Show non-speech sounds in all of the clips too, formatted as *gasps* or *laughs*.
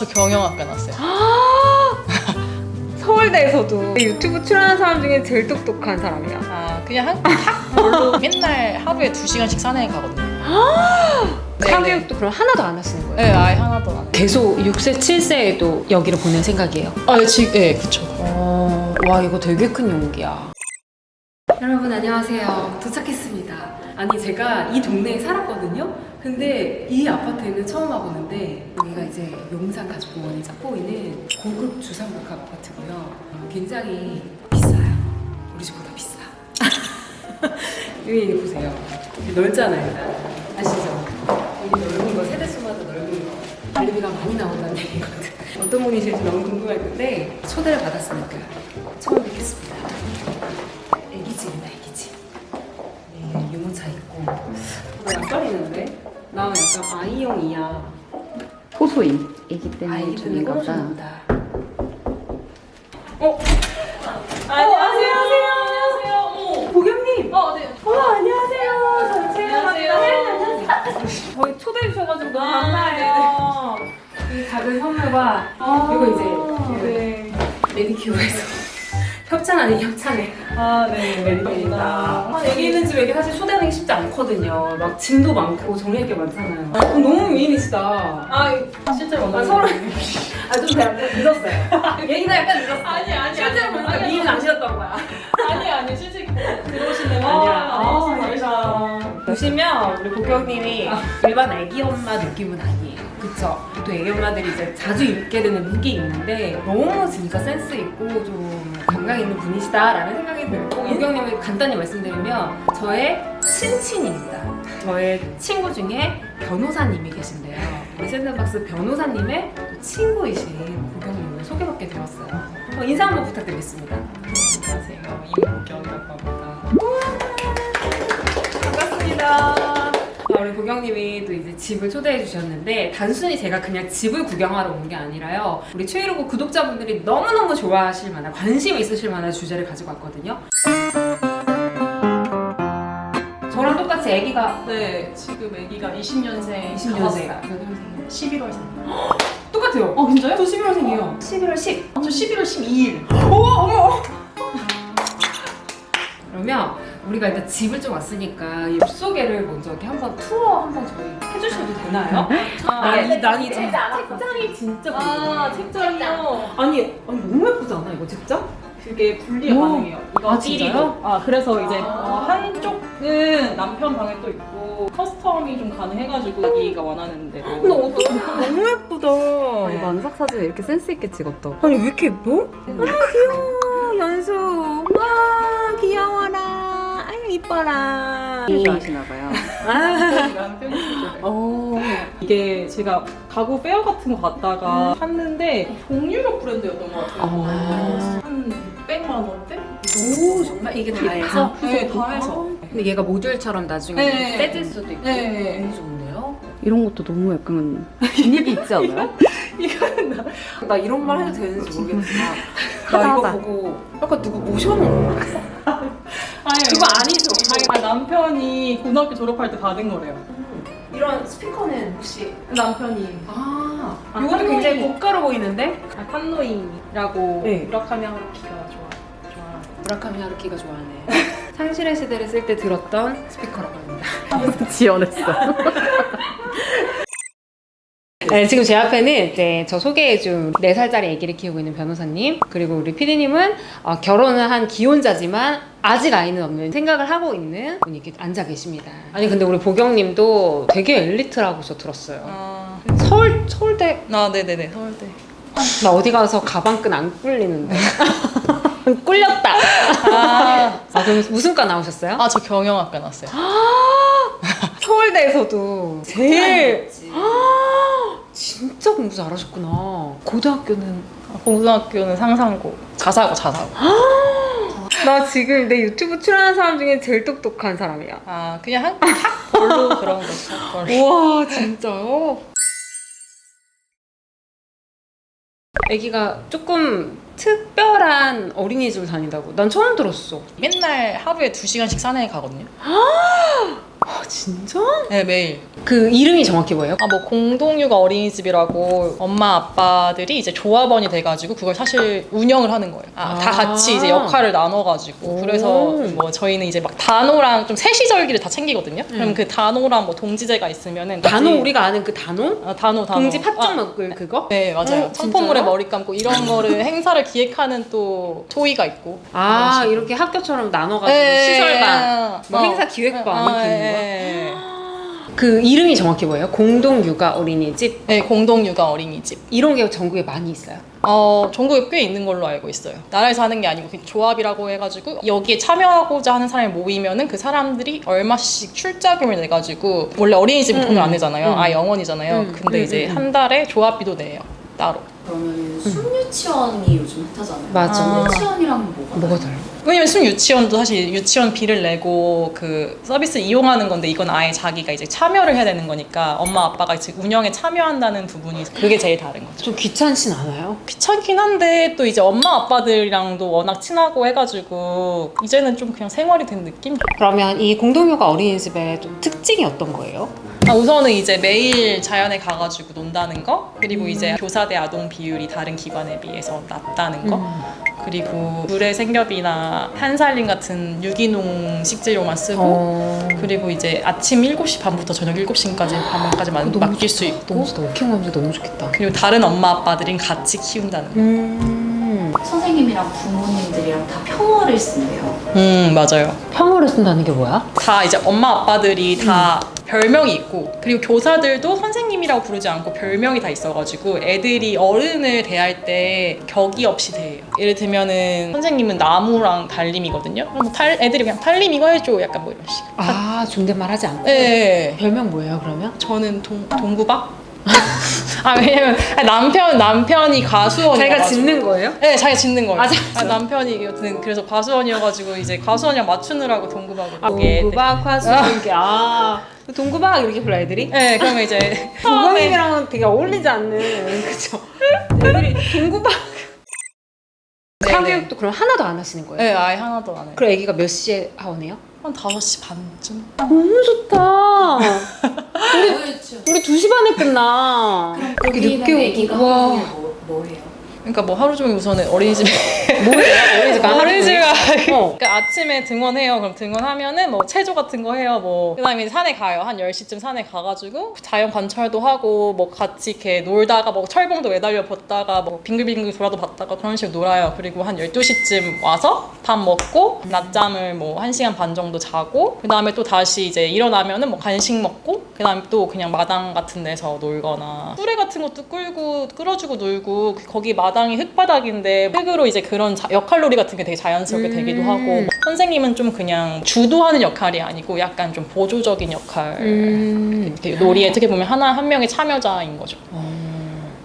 저 경영학과 나왔어요. *gasps* 서울대에서도 유튜브 출연하는 사람 중에 제일 똑똑한 사람이야. 아 그냥 한 학 별로 *laughs* 맨날 하루에 두 시간씩 산에 가거든요. *gasps* 네, 사교육도 그럼 하나도 안 하시는 거예요? 네, 아예 하나도 안. 계속 6세, 7세에도 여기를 보낼 생각이에요. 아, 네, 지금 예, 그쵸. 어, 와 이거 되게 큰 용기야. 여러분 안녕하세요. 도착했습니다. 아니 제가 이 동네에 살았거든요. 근데 이 아파트는 처음 와보는데 여기가 이제 용산 가족공원에 쫙 보이는 고급 주상복합 아파트고요. 어, 굉장히 비싸요. 우리 집보다 비싸. *laughs* 여기 보세요. 넓잖아요. 아시죠? 여기 넓은 거 세대수마다 넓은 거. 관리비가 많이 나온다는 얘기거든. 어떤 분이실지 너무 궁금할 텐데 초대를 받았으니까 처음 뵙겠습니다. 애기집이다 애기집. 네, 유모차 있고. 나 약간 있는데? 나 약간 아이용이야. 호소임 애기 때문에 주는 거다. 떨어진다. 어? 안녕하세요. 안녕하세요. 어머. 보경님. 어, 네. 어, 안녕하세요. 안녕하세요. 저희 초대해 주셔가지고 너무 감사해요. 이 작은 선물과 그리고 이제 그 매니큐어에서 협찬 아닌 협찬에 아, 네. 매니큐어입니다. 애기 있는 집에 이게 사실 초대하는 게 쉽지 않거든요. 막 짐도 많고 정리할 게 많잖아요. 어, 너무 미인이시다. 아, 실제로 아, 만나서 서로 아좀 약간 늦었어요. *laughs* 얘기가 약간 늦었어. 아니, 아니, 실제로 아니, 보니까 아니, 미인 아니었던 거야. 아니, 아니, 실제로 들어오시는 아니야. 아, 아, 감사합니다. 보시면 우리 고경님이 일반 애기 엄마 느낌은 아니에요. 그쵸? 또 애기 엄마들이 이제 자주 입게 되는 룩이 있는데 너무 진짜 센스 있고 좀 감각 있는 분이시다라는 생각이 들고 고경님을 간단히 말씀드리면 저의 친친입니다. 저의 친구 중에 변호사님이 계신데요. 우리 샌드박스 변호사님의 또 친구이신 고경님을 소개받게 되었어요. 어, 인사 한번 부탁드리겠습니다. 안녕하세요. 이문경이라고 합니다. 반갑습니다. 아, 우리 고경님이 또 이제 집을 초대해 주셨는데 단순히 제가 그냥 집을 구경하러 온 게 아니라요. 우리 최일호구 구독자분들이 너무너무 좋아하실 만한 관심 있으실 만한 주제를 가지고 왔거든요. 저랑 똑같이 아기가 네, 지금 아기가 20년생 20년생. 11월 생. 똑같아요. 어, 진짜요? 저 11월생이에요. 11월 10. 저 11월 12일. 오, 어머. 그러면 우리가 일단 집을 좀 왔으니까 이 소개를 먼저 이렇게 한번 투어 한번 저희 해주셔도 되나요? *laughs* 아, 난이 난이 책장. 책장이 진짜 아, 궁금해. 책장이요. 아니 아니 너무 예쁘지 않아 이거 책장? 그게 분리가 오. 가능해요. 이거 아, 진짜요? 띠리도. 아, 그래서 이제 아. 어, 한쪽은 남편 방에 또 있고 커스텀이 좀 가능해가지고 여기가 원하는 대로. 근데 어떡해 너무 예쁘다. 아니 만삭 사진 이렇게 센스 있게 찍었다. 아니 왜 이렇게 예뻐? 어머 귀여워 연수. 와 이뻐라. 좋아하시나 봐요. 남편이시죠. 어. 이게 제가 가구 페어 같은 거 갔다가 샀는데 동유럽 브랜드였던 것 같아요. 아. 한 600만 원대? 오 정말 이게 다 해서? 네, 다 해서. 근데 얘가 모듈처럼 나중에 네. 떼질 수도 있고 네. 너무 좋은데요? 이런 것도 너무 약간 *laughs* 분위기 있지 않아요? 이거는 나 나 이런 말 해도 되는지 모르겠지만 *laughs* 나 이거 하자. 보고 약간 누구 모셔놓은 거 같아 아니, 그거 아니죠? 아니, 남편이 고등학교 졸업할 때 받은 거래요. 이런 스피커는 혹시 남편이 아, 아, 이것도. 굉장히 고가로 보이는데 아, 칸노이라고 네. 무라카미 하루키가 좋아. 좋아. 무라카미 하루키가 좋아하네 *laughs* 상실의 시대를 쓸 때 들었던 스피커라고 합니다 *laughs* 지어냈어. *laughs* 네, 지금 제 앞에는 이제 저 소개해준 4살짜리 아기를 키우고 있는 변호사님 그리고 우리 피디님은 어, 결혼을 한 기혼자지만 아직 아이는 없는 생각을 하고 있는 분이 이렇게 앉아 계십니다. 아니 근데 우리 보경님도 되게 엘리트라고 저 들었어요. 아, 서울, 서울대? 아 네네네 서울대. 나 어디 가서 가방끈 안 꿀리는데. *laughs* 꿀렸다. 아, 아 그럼 무슨 과 나오셨어요? 아 저 경영학과 나왔어요. *gasps* 서울대에서도 제일 *gasps* 아, 진짜 공부 잘하셨구나 고등학교는 고등학교는 상상고, 자사고 자사고. 나 지금 내 유튜브 출연하는 사람 중에 제일 똑똑한 사람이야 아 그냥 한 학벌로 그런 거죠. 학벌. *laughs* 우와 진짜요? 아기가 조금 특별한 어린이집을 다닌다고 난 처음 들었어 맨날 하루에 두 시간씩 산에 가거든요. 아 진짜? 네, 매일. 그 이름이 정확히 뭐예요? 아, 뭐 공동육아 어린이집이라고 엄마 아빠들이 이제 조합원이 돼가지고 그걸 사실 운영을 하는 거예요. 아, 다 아. 같이 이제 역할을 나눠가지고 오. 그래서 뭐 저희는 이제 막 단호랑 좀 세시절기를 다 챙기거든요. 그럼 그 단호랑 뭐 동지제가 있으면은 단호 같이- 우리가 아는 그 단호? 아, 단호 단호 동지 팥죽 아, 먹을 그거? 네 맞아요. 어, 청포물에 진짜요? 머리 감고 이런 거를 *laughs* 행사를 기획하는 또 토이가 있고. 아 그런. 이렇게 학교처럼 나눠가지고 네, 시설반, 뭐 어. 행사 기획반 아, 이렇게 있는 예, 예. 그 이름이 정확히 뭐예요? 공동육아 어린이집 네 공동 육아 어린이집. 이런 게 전국에 많이 있어요. 어, 전국에 꽤 있는 걸로 알고 있어요. 나라에서 하는 게 아니고 조합이라고 해가지고 여기에 참여하고자 하는 사람이 모이면은 그 사람들이 얼마씩 출자금을 내가지고 원래 어린이집은 음, 돈을 안 내잖아요. 음. 아 영원이잖아요. 음, 근데 음, 이제 음, 음. 한 달에 조합비도 내요. 따로. 그러면 순유치원이 요즘 핫하잖아요. 맞아. 아. 순유치원이랑 뭐가 뭐가 달라? 왜냐면 순 유치원도 사실 유치원 비를 내고 그 서비스 이용하는 건데 이건 아예 자기가 이제 참여를 해야 되는 거니까 엄마 아빠가 이제 운영에 참여한다는 부분이 그게 제일 다른 거죠. 좀 귀찮진 않아요? 귀찮긴 한데 또 이제 엄마 아빠들이랑도 워낙 친하고 해가지고 이제는 좀 그냥 생활이 된 느낌? 그러면 이 공동육아 어린이집의 좀 특징이 어떤 거예요? 아, 우선은 이제 매일 자연에 가가지고 논다는 거 그리고 이제 교사 대 아동 비율이 다른 기관에 비해서 낮다는 거 그리고 물의 생겹이나 한살림 같은 유기농 식재료만 쓰고 어... 그리고 이제 아침 7시 반부터 저녁 7시까지 밤까지 너무 맡길 수 있고 너무 좋다. 워킹 하면서 너무 좋겠다. 그리고 다른 엄마 아빠들은 같이 키운다는 거. 음... 선생님이랑 부모님들이랑 다 평어를 쓴대요. 음 맞아요. 평어를 쓴다는 게 뭐야? 다 이제 엄마 아빠들이 다 별명이 있고 그리고 교사들도 선생 님이라고 부르지 않고 별명이 다 있어가지고 애들이 어른을 대할 때 격이 없이 대해요. 예를 들면은 선생님은 나무랑 달림이거든요. 그럼 뭐 탈, 애들이 그냥 달림 이거 해줘 약간 뭐 이런 식. 아 존댓말 하지 않고? 네. 별명 뭐예요 그러면? 저는 동, 동구박? *laughs* 아 왜냐면 남편 남편이 가수원이어가지고 거예요? 네, 자기가 짓는 거예요. 아, 아, 진짜? 남편이 여튼 그래서 가수원이어가지고 이제 가수원이랑 맞추느라고 동구박을 보게. 동구박 화수 이렇게 아 동구박 이렇게 불러 애들이? 네, 그러면 이제 *laughs* 동구님이랑은 되게 어울리지 않는 그쵸? 애들이 동구박 네네. 사교육도 그럼 하나도 안 하시는 거예요? 네, 아예 하나도 안 해요. 그럼 애기가 몇 시에 하원해요? 한 5시 반쯤? 너무 좋다 *laughs* 그렇죠. 우리 2시 반에 끝나 여기 늦게 오고 와게 뭐, 뭐예요? 그러니까 뭐 하루 종일 우선은 어린이집에 *laughs* 뭐예요? 어린이집 안 어린이집에 하는 가요. 어. 그러니까 아침에 등원해요. 그럼 등원하면은 뭐 체조 같은 거 해요. 뭐 그다음에 이제 산에 가요. 한 10시쯤 산에 가가지고 자연 관찰도 하고 뭐 같이 이렇게 놀다가 뭐 철봉도 매달려 봤다가 뭐 빙글빙글 돌아도 봤다가 그런 식으로 놀아요. 그리고 한 12시쯤 와서 밥 먹고 낮잠을 뭐 1시간 반 정도 자고 그다음에 또 다시 이제 일어나면은 뭐 간식 먹고 그다음에 또 그냥 마당 같은 데서 놀거나 수레 같은 것도 끌고 끌어주고 놀고 거기 마당 이 흙바닥인데 흙으로 이제 그런 자- 역할놀이 같은 게 되게 자연스럽게 음. 되기도 하고 선생님은 좀 그냥 주도하는 역할이 아니고 약간 좀 보조적인 역할 음. 놀이에 어떻게 보면 하나 한 명의 참여자인 거죠.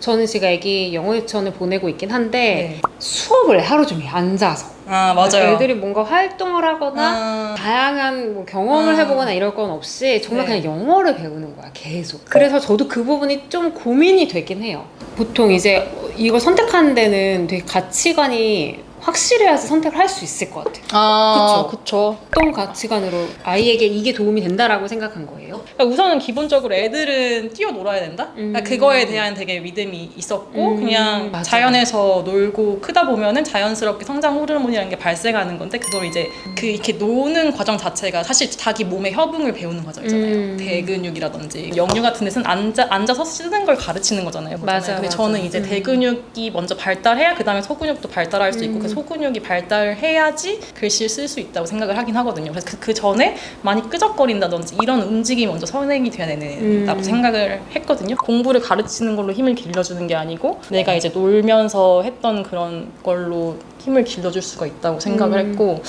저는 지금 애기 영어 유치원을 보내고 있긴 한데 네. 수업을 하루 종일 앉아서 아 애들이 뭔가 활동을 하거나 아, 다양한 뭐 경험을 음. 해보거나 이럴 건 없이 정말 네. 그냥 영어를 배우는 거야 계속 그래서 저도 그 부분이 좀 고민이 되긴 해요 보통 이제 이걸 선택하는 데는 되게 가치관이 확실해야지 선택을 할 수 있을 것 같아요 아 그쵸. 그쵸. 어떤 가치관으로 아이에게 이게 도움이 된다라고 생각한 거예요? 그러니까 우선은 기본적으로 애들은 뛰어놀아야 된다? 그러니까 음. 그거에 대한 되게 믿음이 있었고 음, 그냥 맞아. 자연에서 놀고 크다 보면은 자연스럽게 성장 호르몬이라는 게 발생하는 건데 그걸 이제 그 이렇게 노는 과정 자체가 사실 자기 몸의 협응을 배우는 과정이잖아요. 음. 대근육이라든지 영유 같은 데서는 앉아, 앉아서 쓰는 걸 가르치는 거잖아요. 보잖아요. 맞아, 근데 맞아. 저는 이제 음. 대근육이 먼저 발달해야 그 다음에 소근육도 발달할 수 있고 음. 그 소근육이 발달해야지 글씨를 쓸 수 있다고 생각을 하긴 하거든요. 그래서 그, 그 전에 많이 끄적거린다든지 이런 움직임이 먼저 선행이 돼야 된다고 음. 생각을 했거든요. 공부를 가르치는 걸로 힘을 길러주는 게 아니고 내가 이제 놀면서 했던 그런 걸로 힘을 길러줄 수가 있다고 생각을 음. 했고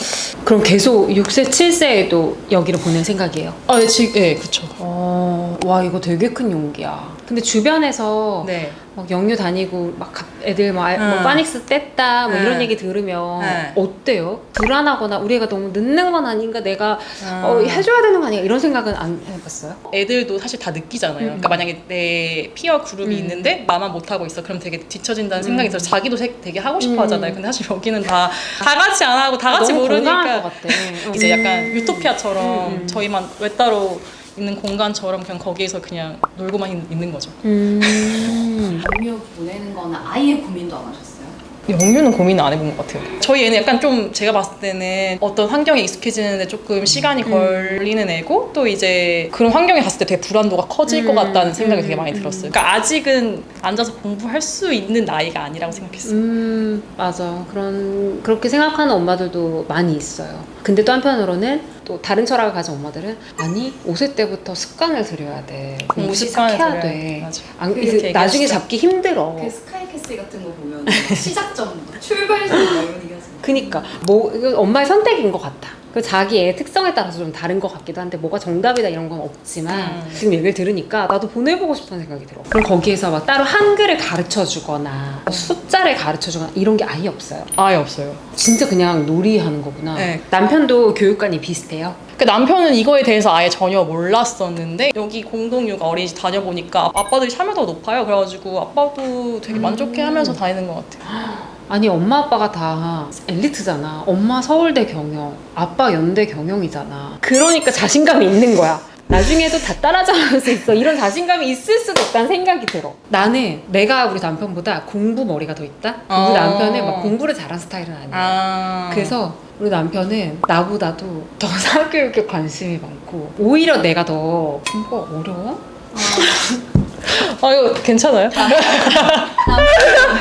그럼 계속 6세, 7세에도 여기를 보낼 생각이에요? 아, 네, 예, 그쵸. 어, 와 이거 되게 큰 용기야 근데 주변에서 네. 막 영유 다니고 막 가- 애들 뭐, 아- 뭐 응. 파닉스 뗐다 뭐 응. 이런 얘기 들으면 응. 어때요? 불안하거나 우리 애가 너무 늦는 건 아닌가 내가 음. 어, 해줘야 되는 거 아닌가 이런 생각은 안 해봤어요? 애들도 사실 다 느끼잖아요. 음. 그러니까 만약에 내 피어 그룹이 음. 있는데 나만 못 하고 있어. 그럼 되게 뒤처진다는 음. 생각이 들어서 자기도 세- 되게 하고 싶어 음. 하잖아요. 근데 사실 여기는 다 다 같이 안 하고 다 같이 너무 모르니까 건강할 것 같아. 이제 약간 음. 유토피아처럼 음, 음. 저희만 외따로 있는 공간처럼 그냥 거기에서 그냥 놀고만 있- 있는 거죠. 음. *laughs* 영유 보내는 거는 아예 고민도 안 하셨어요? 영유는 고민을 안 해본 것 같아요. 저희 애는 약간 좀 제가 봤을 때는 어떤 환경에 익숙해지는데 조금 시간이 음. 걸리는 애고 또 이제 그런 환경에 갔을 때 되게 불안도가 커질 것 음. 같다는 생각이 음. 되게 많이 들었어요. 그러니까 아직은 앉아서 공부할 수 있는 나이가 아니라고 생각했어요. 음, 맞아. 그런, 그렇게 생각하는 엄마들도 많이 있어요. 근데 또 한편으로는 또 다른 철학을 가진 엄마들은 아니, 5세 때부터 습관을 들여야 돼. 공부 습관을 시작해야 들여야 돼. 맞아. 안, 나중에 얘기하시죠. 잡기 힘들어. 그 스카이 캐슬 같은 거 보면 시작점, 출발점 막 이런 얘기 하잖아요. 그니까 뭐 엄마의 선택인 것 같아. 그 자기의 특성에 따라서 좀 다른 것 같기도 한데 뭐가 정답이다 이런 건 없지만 음. 지금 얘기를 들으니까 나도 보내보고 싶다는 생각이 들어. 그럼 거기에서 막 따로 한글을 가르쳐 주거나 숫자를 가르쳐 주거나 이런 게 아예 없어요. 아예 없어요. 진짜 그냥 놀이하는 거구나. 네. 남편도 교육관이 비슷해요. 그 남편은 이거에 대해서 아예 전혀 몰랐었는데 여기 공동육아 어린이집 다녀보니까 아빠들이 참여도가 높아요. 그래가지고 아빠도 되게 만족해하면서 다니는 것 같아요. *gasps* 아니 엄마 아빠가 다 엘리트잖아. 엄마 서울대 경영, 아빠 연대 경영이잖아. 그러니까 자신감이 있는 거야. 나중에도 다 따라잡을 수 있어. 이런 자신감이 있을 수도 있다는 생각이 들어. 나는 내가 우리 남편보다 공부 머리가 더 있다. 우리 어. 남편은 막 공부를 잘하는 스타일은 아니야. 아 그래서 우리 남편은 나보다도 더 *laughs* 사교육에 관심이 많고 오히려 내가 더 공부가 어려워? *laughs* 아 이거 괜찮아요?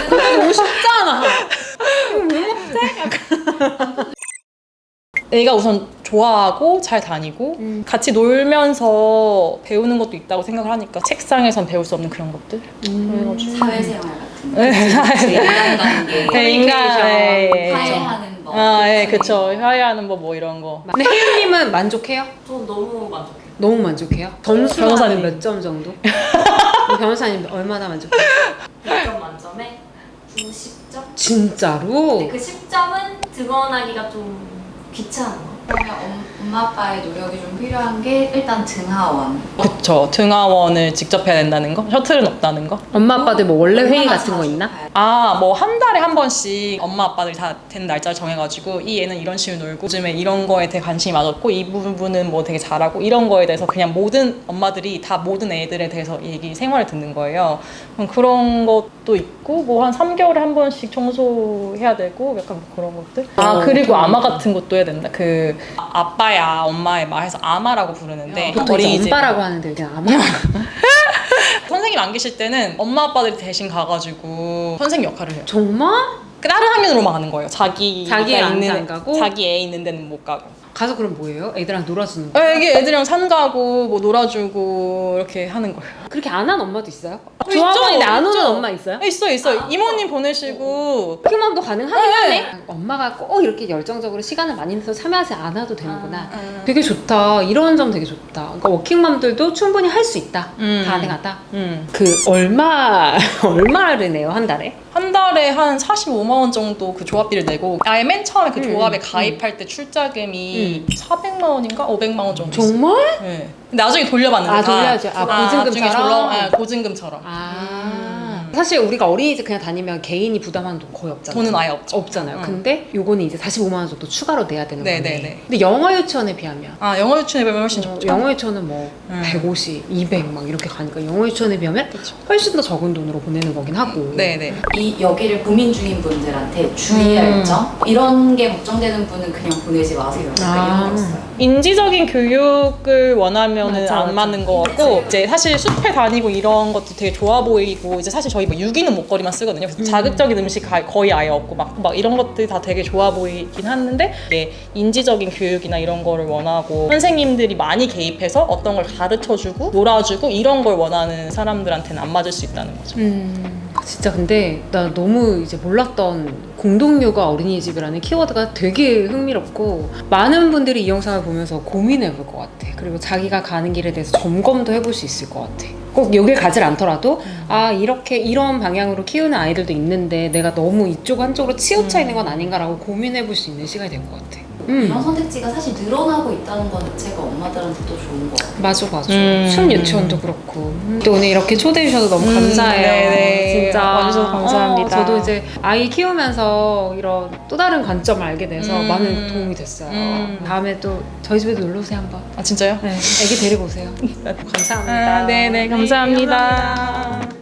너무 쉽잖아. *laughs* 애가 우선 좋아하고 잘 다니고 음. 같이 놀면서 배우는 것도 있다고 생각을 하니까 책상에선 배울 수 없는 그런 것들 그래가지고 사회생활 같은 거. 네, 인간 관계, 네, 인간 예, 화해하는 법. 아, 예, 그쵸. 화해하는 법 뭐 이런 거. 근데 혜윤님은 만족해요? 저 너무 만족해요. 너무 만족해요? 점수로 변호사님. 하면 몇점 정도? *laughs* 변호사님 얼마나 만족해요? 100점 만점에 90 점? 진짜로? 근데 그 10점은 등원하기가 좀 귀찮은 거. 그러면 엄, 엄마 아빠의 노력이 좀 필요한 게 일단 등하원. 그쵸. 등하원을 직접 해야 된다는 거? 셔틀은 없다는 거? 엄마 아빠들 뭐 원래 회의 얼마나 같은 거 자주 있나? 아, 뭐 한 달에 한 번씩 엄마 아빠들이 다된 날짜를 정해가지고 이 애는 이런 식으로 놀고 요즘에 이런 거에 되게 관심이 많았고 이 부분은 뭐 되게 잘하고 이런 거에 대해서 그냥 모든 엄마들이 다 모든 애들에 대해서 얘기 생활을 듣는 거예요. 그럼 그런 것도 있고 뭐 한 3개월에 한 번씩 청소해야 되고 약간 뭐 그런 것들. 아, 어, 그리고 좀- 아마 같은 것도 해야 된다. 그 아빠 야 엄마의 마 해서 아마라고 부르는데 보통 이제 어린이집 엄빠라고 하는데 그냥 아마 *laughs* 선생님 안 계실 때는 엄마 아빠들이 대신 가가지고 선생님 역할을 해요. 정말? 그 다른 학년으로만 가는 거예요. 자기 자기 애가 안 가고? 자기 애 있는 데는 못 가고. 가서 그럼 뭐예요? 애들랑 놀아주는 거? 어, 이게 애들이랑 산 가고 뭐 놀아주고 이렇게 하는 거예요. 그렇게 안 한 엄마도 있어요? 있죠, 조합원인데 안 오는 있죠. 엄마 있어요? 있어 있어. 이모님 보내시고 키맘도 가능하긴 네. 하네. 엄마가 꼭 이렇게 열정적으로 시간을 많이 내서 참여하지 않아도 되는구나. 음. 되게 좋다. 이런 점 되게 좋다. 그러니까 워킹맘들도 충분히 할 수 있다. 음. 가능하다. 음. 그 얼마 *laughs* 얼마를 내요 한 달에? 한 달에 한 45만 원 정도 그 조합비를 내고 아예 맨 처음에 그 음, 조합에 음, 가입할 때 출자금이 400만 원인가 500만 원 정도 있어요. 정말? 네. 근데 나중에 돌려받는다. 아, 돌려야죠. 아, 보증금처럼? 나중에 돌려- 네, 보증금처럼. 아. 음. 사실 우리가 어린이집 그냥 다니면 개인이 부담하는 돈 거의 없잖아요. 돈은 아예 없죠. 없잖아요. 음. 근데 요거는 이제 45만 원 정도 추가로 내야 되는 네, 거네. 네, 네. 근데 영어 유치원에 비하면 아 영어 유치원에 비하면 훨씬 어, 적죠. 영어 유치원은 뭐 음. 150, 200 막 이렇게 가니까 영어 유치원에 비하면 그쵸. 훨씬 더 적은 돈으로 보내는 거긴 하고. 네네. 이 여기를 고민 중인 분들한테 주의할 음. 점 이런 게 걱정되는 분은 그냥 보내지 마세요. 약간 아. 이런 거 있어요. 인지적인 교육을 원하면은 맞아, 안 맞아. 맞는 것 같고 이제 사실 숲에 다니고 이런 것도 되게 좋아 보이고 이제 사실 저희 뭐 유기농 목걸이만 쓰거든요. 그래서 자극적인 음식 가- 거의 아예 없고 막, 막 이런 것들이 다 되게 좋아 보이긴 하는데 이게 인지적인 교육이나 이런 거를 원하고 선생님들이 많이 개입해서 어떤 걸 가르쳐주고 놀아주고 이런 걸 원하는 사람들한테는 안 맞을 수 있다는 거죠. 음. 진짜 근데 나 너무 이제 몰랐던 공동육아 어린이집이라는 키워드가 되게 흥미롭고 많은 분들이 이 영상을 보면서 고민해 볼 것 같아. 그리고 자기가 가는 길에 대해서 점검도 해볼 수 있을 것 같아. 꼭 여길 가질 않더라도 아 이렇게 이런 방향으로 키우는 아이들도 있는데 내가 너무 이쪽 한쪽으로 치우쳐 있는 건 아닌가라고 고민해 볼 수 있는 시간이 된것 같아. 음. 이런 선택지가 사실 늘어나고 있다는 것 자체가 엄마들한테 또 좋은 것 같아요. 맞아 맞아. 음. 춤 유치원도 그렇고. 또 오늘 이렇게 초대해 주셔서 너무 음, 감사해요. 네네. 진짜 와주셔서 감사합니다. 어, 저도 이제 아이 키우면서 이런 또 다른 관점을 알게 돼서 음. 많은 도움이 됐어요. 음. 다음에 또 저희 집에도 놀러 오세요 한번. 아 진짜요? 네, 애기 데리고 오세요. *laughs* 감사합니다. 아, 네네 감사합니다.